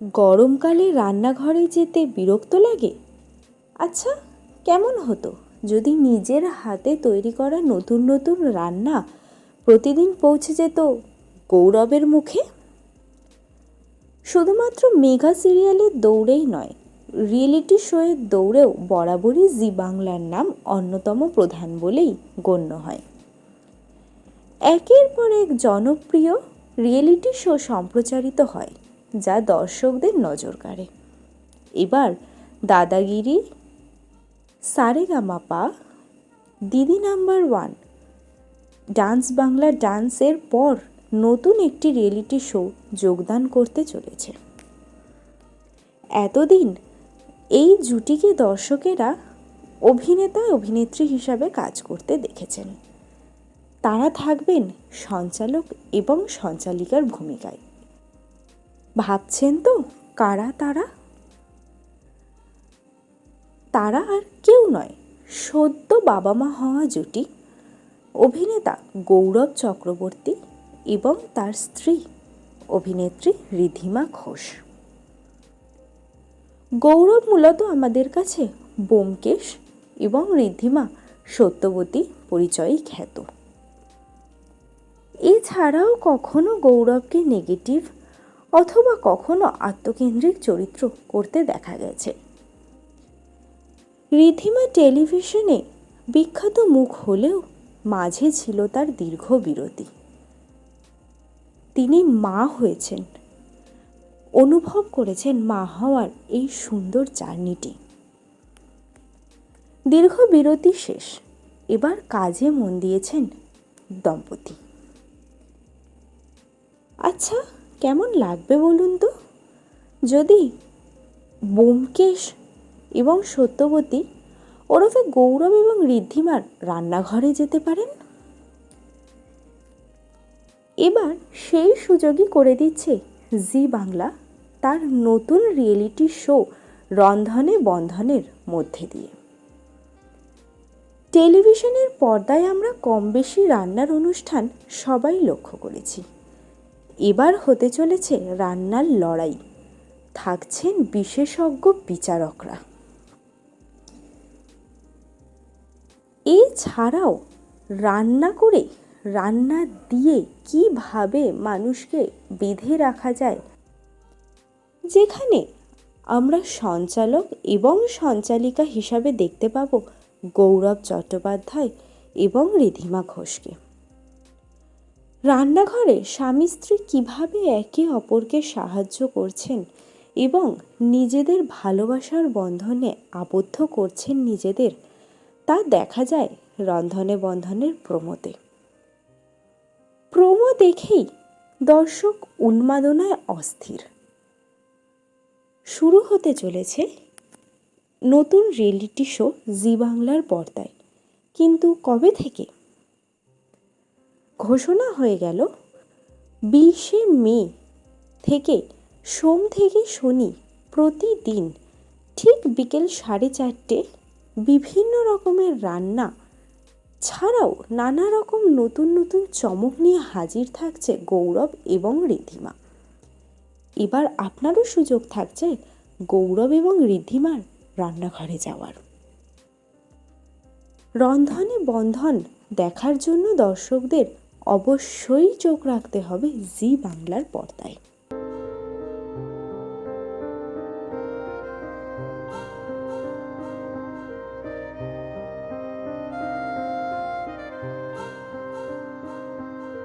গরমকালে রান্নাঘরে যেতে বিরক্ত লাগে? আচ্ছা কেমন হতো? যদি নিজের হাতে তৈরি করা নতুন নতুন রান্না প্রতিদিন পৌঁছে যেত গৌরবের মুখে? শুধুমাত্র মেঘা সিরিয়ালের দৌড়েই নয়, রিয়েলিটি শোয়ের দৌড়েও বরাবরই জি বাংলার নাম অন্যতম প্রধান বলেই গণ্য হয়। একের পর এক জনপ্রিয় রিয়েলিটি শো সম্প্রচারিত হয়। যা দর্শকদের নজর কাড়ে। এবার দাদাগিরি, সারেগামাপা, দিদি নাম্বার ওয়ান, ডান্স বাংলা ডান্সের পর নতুন একটি রিয়েলিটি শো যোগদান করতে চলেছে। এতদিন এই জুটিকে দর্শকেরা অভিনেতা, অভিনেত্রী হিসাবে কাজ করতে দেখেছেন। তারা থাকবেন সঞ্চালক এবং সঞ্চালিকার ভূমিকায়। ভাবছেন তো, কারা তারা? তারা আর কেউ নয়, সদ্য বাবা মা হওয়া জুটি, অভিনেতা গৌরব চক্রবর্তী এবং তার স্ত্রী, অভিনেত্রী রিধিমা ঘোষ। গৌরব মূলত আমাদের কাছে বোমকেশ এবং রিদ্ধিমা সত্যবতী পরিচয়ই খ্যাত। এছাড়াও কখনো গৌরবকে নেগেটিভ অথবা কখনো আত্মকেন্দ্রিক চরিত্র করতে দেখা গেছে। রিধিমা টেলিভিশনে বিখ্যাত মুখ হলেও মাঝে ছিল তার দীর্ঘ বিরতি। তিনি মা হয়েছেন। অনুভব করেছেন মা হওয়ার এই সুন্দর জার্নিটি। দীর্ঘ বিরতি শেষ। এবার কাজে মন দিয়েছেন দম্পতি। আচ্ছা কেমন লাগবে বলুন তো? যদি বোমকেশ এবং সত্যবতী ওরফে গৌরব এবং ঋদ্ধিমার রান্নাঘরে যেতে পারেন? এবার সেই সুযোগই করে দিচ্ছে জি বাংলা তার নতুন রিয়েলিটি শো রন্ধনে বন্ধনের মধ্যে দিয়ে। টেলিভিশনের পর্দায় আমরা কম বেশি রান্নার অনুষ্ঠান সবাই লক্ষ্য করেছি। এবার হতে চলেছে রান্নার লড়াই। থাকছেন বিশেষজ্ঞ বিচারকরা। এছাড়াও রান্না করে, রান্না দিয়ে কীভাবে মানুষকে বেঁধে রাখা যায়? যেখানে আমরা সঞ্চালক এবং সঞ্চালিকা হিসাবে দেখতে পাব গৌরব চট্টোপাধ্যায় এবং রিধিমা ঘোষকে। রান্নাঘরে স্বামী স্ত্রী কীভাবে একে অপরকে সাহায্য করছেন এবং নিজেদের ভালোবাসার বন্ধনে আবদ্ধ করছেন নিজেদের, তা দেখা যায় রন্ধনে বন্ধনের প্রমোতে প্রমো দেখেই দর্শক উন্মাদনায় অস্থির। শুরু হতে চলেছে নতুন রিয়েলিটি শো জি বাংলার পর্দায়। কিন্তু কবে থেকে? ঘোষণা হয়ে গেল, বিশে মে থেকে সোম থেকে শনি প্রতিদিন ঠিক বিকেল সাড়ে চারটে বিভিন্ন রকমের রান্না ছাড়াও নানা রকম নতুন নতুন চমক নিয়ে হাজির থাকছে গৌরব এবং ঋদ্ধিমা এবার আপনারও সুযোগ থাকছে গৌরব এবং ঋদ্ধিমার রান্নাঘরে যাওয়ার। রন্ধনে বন্ধন দেখার জন্য দর্শকদের অবশ্যই চোখ রাখতে হবে জি বাংলার পর্দায়।